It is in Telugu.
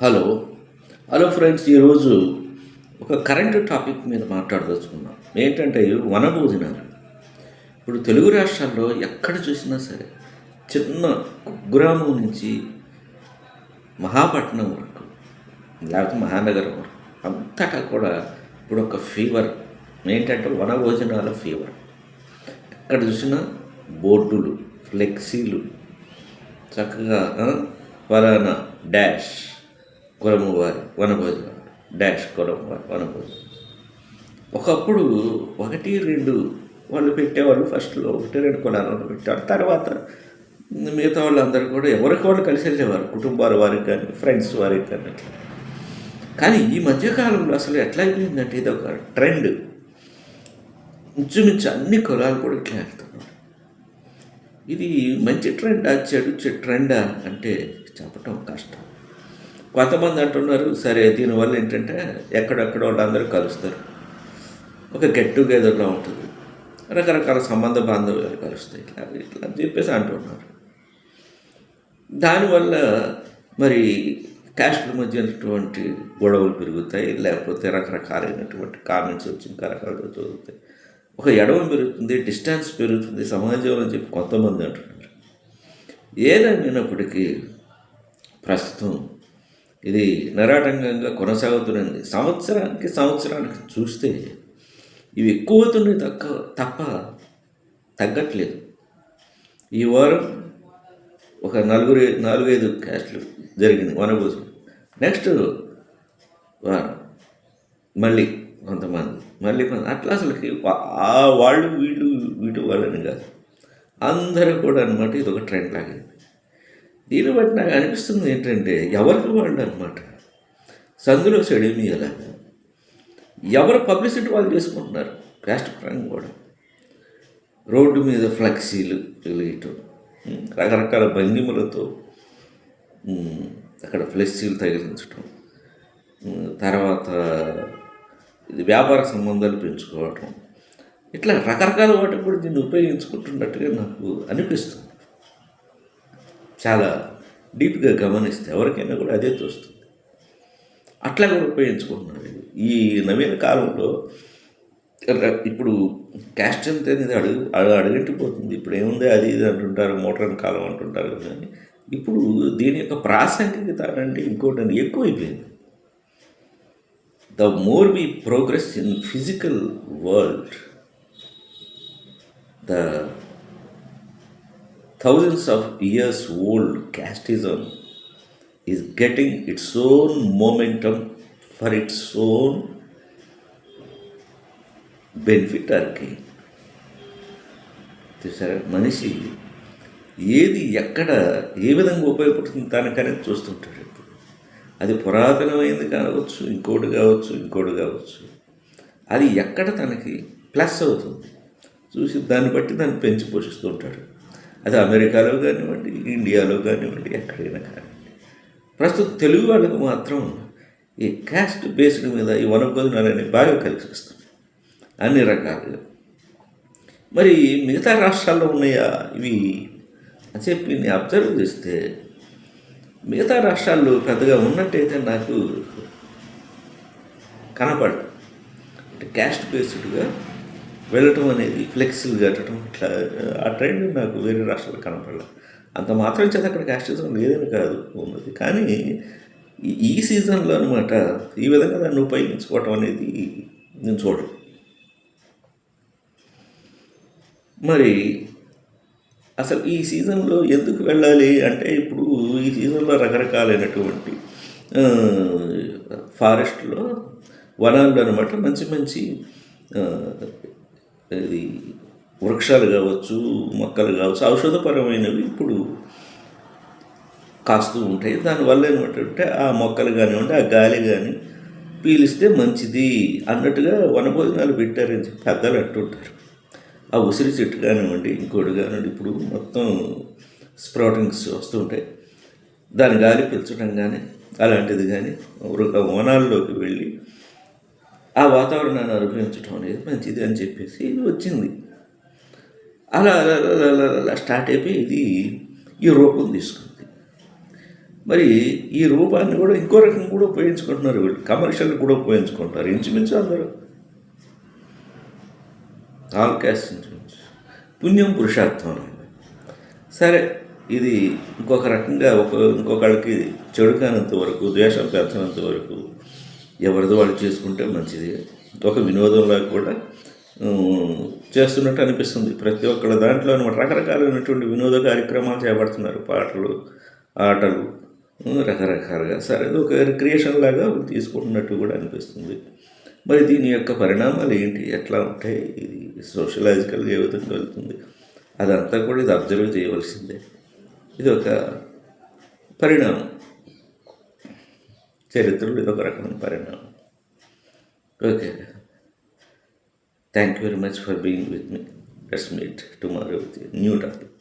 హలో. హలో ఫ్రెండ్స్ ఈరోజు ఒక కరెంట్ టాపిక్ మీద మాట్లాడదలుచుకున్నాం. ఏంటంటే వనభోజనాలు. ఇప్పుడు తెలుగు రాష్ట్రాల్లో ఎక్కడ చూసినా సరే చిన్న కుగ్రామం నుంచి మహాపట్నం వరకు లేకపోతే మహానగరం వరకు అంతటా కూడా ఇప్పుడు ఒక ఫీవర్. ఏంటంటే వనభోజనాల ఫీవర్. ఎక్కడ చూసినా బోర్డులు ఫ్లెక్సీలు చక్కగా ఆ, ఫలానా డాష్. కురమువారి వనభోజనం. డాష్ కురమువారి వనభోజనం. ఒకప్పుడు ఒకటి రెండు వాళ్ళు పెట్టేవాళ్ళు ఫస్ట్లో ఒకటి రెండు కులాలను పెట్టారు తర్వాత మిగతా వాళ్ళందరూ కూడా ఎవరికి వాళ్ళు కలిసి వెళ్ళేవారు. కుటుంబాల వారికి కానీ ఫ్రెండ్స్ వారికి కానీ అట్లా. కానీ ఈ మధ్యకాలంలో అసలు ఎట్లా అయిపోయిందంటే ఇది ఒక ట్రెండ్. ఇంచుమించు అన్ని కులాలు కూడా ఇట్లా వెళ్తున్నారు ఇది మంచి ట్రెండా చెడు చె- ట్రెండా అంటే చెప్పటం కష్టం. కొంతమంది అంటున్నారు సరే దీనివల్ల ఏంటంటే ఎక్కడెక్కడ వాళ్ళందరూ కలుస్తారు. ఒక గెట్ టుగెదర్లో ఉంటుంది. రకరకాల సంబంధ బాంధవ్యాలు కలుస్తాయి. ఇట్లా ఇట్లా అని చెప్పేసి అంటున్నారు. దానివల్ల మరి క్యాస్ట్ల మధ్య ఉన్నటువంటి గొడవలు పెరుగుతాయి లేకపోతే రకరకాలైనటువంటి కామెంట్స్ వచ్చి ఇంకా రకాలు జరుగుతాయి. ఒక ఎడవ పెరుగుతుంది డిస్టెన్స్ పెరుగుతుంది సమాజంలో అని చెప్పి కొంతమంది అంటున్నారు. ఏదేమైనప్పటికీ ప్రస్తుతం ఇది నిరాటంకంగా కొనసాగుతున్నది. సంవత్సరానికి సంవత్సరానికి చూస్తే ఇవి ఎక్కువతున్నాయి తక్క తప్ప తగ్గట్లేదు. ఈ వారం ఒక నలుగురు నాలుగైదు క్యాస్ట్లు జరిగింది వనభోజనం. నెక్స్ట్ వారం మళ్ళీ కొంతమంది మళ్ళీ కొంత అట్లా అసలుకి ఆ వాళ్ళు వీళ్ళు వీటి వాళ్ళని కాదు. అందరూ కూడా అనమాట ఇది ఒక ట్రెండ్ లాగా. దీన్ని బట్టి నాకు అనిపిస్తుంది ఏంటంటే ఎవరికి వాళ్ళు అనమాట సందులో సెడిమి అలాగా ఎవరు పబ్లిసిటీ వాళ్ళు చేసుకుంటున్నారు? క్యాస్ట్ పరంగా కూడా. రోడ్డు మీద ఫ్లెక్సీలు వెలిగటం రకరకాల భంగిమలతో అక్కడ ఫ్లెక్సీలు తగిలించటం. తర్వాత ఇది వ్యాపార సంబంధాలు పెంచుకోవటం. ఇట్లా రకరకాల వాటికి కూడా దీన్ని ఉపయోగించుకుంటున్నట్టుగా నాకు అనిపిస్తుంది. చాలా డీప్గా గమనిస్తే ఎవరికైనా కూడా అదే చూస్తుంది అట్లా కూడా ఉపయోగించుకుంటున్నారు ఈ నవీన కాలంలో ఇప్పుడు క్యాస్ట్ ఎంత అనేది అడుగు అడుగంటిపోతుంది. ఇప్పుడు ఏముంది అది ఇది అంటుంటారు మోటార్ కాలం అంటుంటారు కానీ ఇప్పుడు దీని యొక్క ప్రాసంగికత అంటే ఇంకోటి ఎక్కువైపోయింది. The more we progress in physical world the thousands of years old casteism is getting its own momentum for its own benefit ఆర్కి చూసారా? మనిషి ఏది ఎక్కడ ఏ విధంగా ఉపయోగపడుతుంది తనకనేది చూస్తుంటాడు ఇప్పుడు. అది పురాతనమైనది కావచ్చు ఇంకోటి కావచ్చు ఇంకోటి కావచ్చు. అది ఎక్కడ తనకి ప్లస్ అవుతుంది? చూసి దాన్ని బట్టి దాన్ని పెంచి పోషిస్తూ ఉంటాడు. అది అమెరికాలో కానివ్వండి ఇండియాలో కానివ్వండి ఎక్కడైనా కానివ్వండి. ప్రస్తుతం తెలుగు వాళ్ళకు మాత్రం ఈ క్యాస్ట్ బేస్డ్ మీద ఈ వనభోజనాలు బాగా కలిసి వస్తుంది అన్ని రకాలుగా. మరి మిగతా రాష్ట్రాల్లో ఉన్నాయా? ఇవి అని చెప్పి నేను అబ్జర్వ్ చేస్తే మిగతా రాష్ట్రాల్లో పెద్దగా ఉన్నట్టయితే నాకు కనపడదు. క్యాస్ట్ బేస్డ్గా వెళ్ళటం అనేది ఫ్లెక్సీలు కట్టడం ఇట్లా ఆ ట్రెండ్ నాకు వేరే రాష్ట్రాలు కనపడలేదు. అంత మాత్రం చేత అక్కడ క్యాస్టిజం లేదని కాదు ఉన్నది కానీ ఈ- సీజన్లో అనమాట ఈ విధంగా దాన్ని ఉపయోగించుకోవటం అనేది నేను చూడను. మరి అసలు ఈ సీజన్లో ఎందుకు వెళ్ళాలి అంటే ఇప్పుడు ఈ సీజన్లో రకరకాలైనటువంటి ఫారెస్ట్లో వనాల్లో అనమాట మంచి మంచి ఇది వృక్షాలు కావచ్చు మొక్కలు కావచ్చు ఔషధపరమైనవి ఇప్పుడు కాస్తూ ఉంటాయి. దానివల్ల ఏమంటే ఆ మొక్కలు కానివ్వండి ఆ గాలి కానీ పీలిస్తే మంచిది అన్నట్టుగా వనభోజనాలు పెట్టారని చెప్పి పెద్దలు అంటుంటారు. ఆ ఉసిరి చెట్టు కానివ్వండి ఇంకోటి కానివ్వండి ఇప్పుడు మొత్తం స్ప్రౌటింగ్స్ వస్తుంటాయి దాని గాలి పీల్చడం కానీ అలాంటిది కానీ వృ- వనాల్లోకి వెళ్ళి ఆ వాతావరణాన్ని అనుభవించడం అనేది మంచిది అని చెప్పేసి ఇది వచ్చింది. అలా అలా అలా అలా స్టార్ట్ అయిపోయి ఇది ఈ రూపం తీసుకుంది. మరి ఈ రూపాన్ని కూడా ఇంకో రకంగా కూడా ఉపయోగించుకుంటున్నారు వీళ్ళు. కమర్షియల్ కూడా ఉపయోగించుకుంటున్నారు. ఇంచుమించు అందరూ. ఆల్ క్యాస్ట్ ఇంచుమించు. పుణ్యం పురుషార్థం సరే ఇది ఇంకొక రకంగా ఒక ఇంకొకళ్ళకి చెడుకానంత వరకు ద్వేషం పెంచనంత వరకు ఎవరిదో వాళ్ళు చేసుకుంటే మంచిది. ఒక వినోదంలా కూడా చేస్తున్నట్టు అనిపిస్తుంది. ప్రతి ఒక్కళ్ళ దాంట్లో అనమాట రకరకాలైనటువంటి వినోద కార్యక్రమాలు చేపడుతున్నారు పాటలు ఆటలు రకరకాలుగా. సరే అది ఒక రిక్రియేషన్ లాగా తీసుకుంటున్నట్టు కూడా అనిపిస్తుంది. మరి దీని యొక్క పరిణామాలు ఏంటి? ఎట్లా ఉంటాయి? ఇది సోషలాజికల్గా ఏ విధంగా వెళ్తుంది? అదంతా కూడా ఇది అబ్జర్వ్ చేయవలసిందే. ఇది ఒక పరిణామం. చరిత్రలో ఇది ఒక రకమైన పరిణామం okay thank you very much for being with me let's meet tomorrow with new topic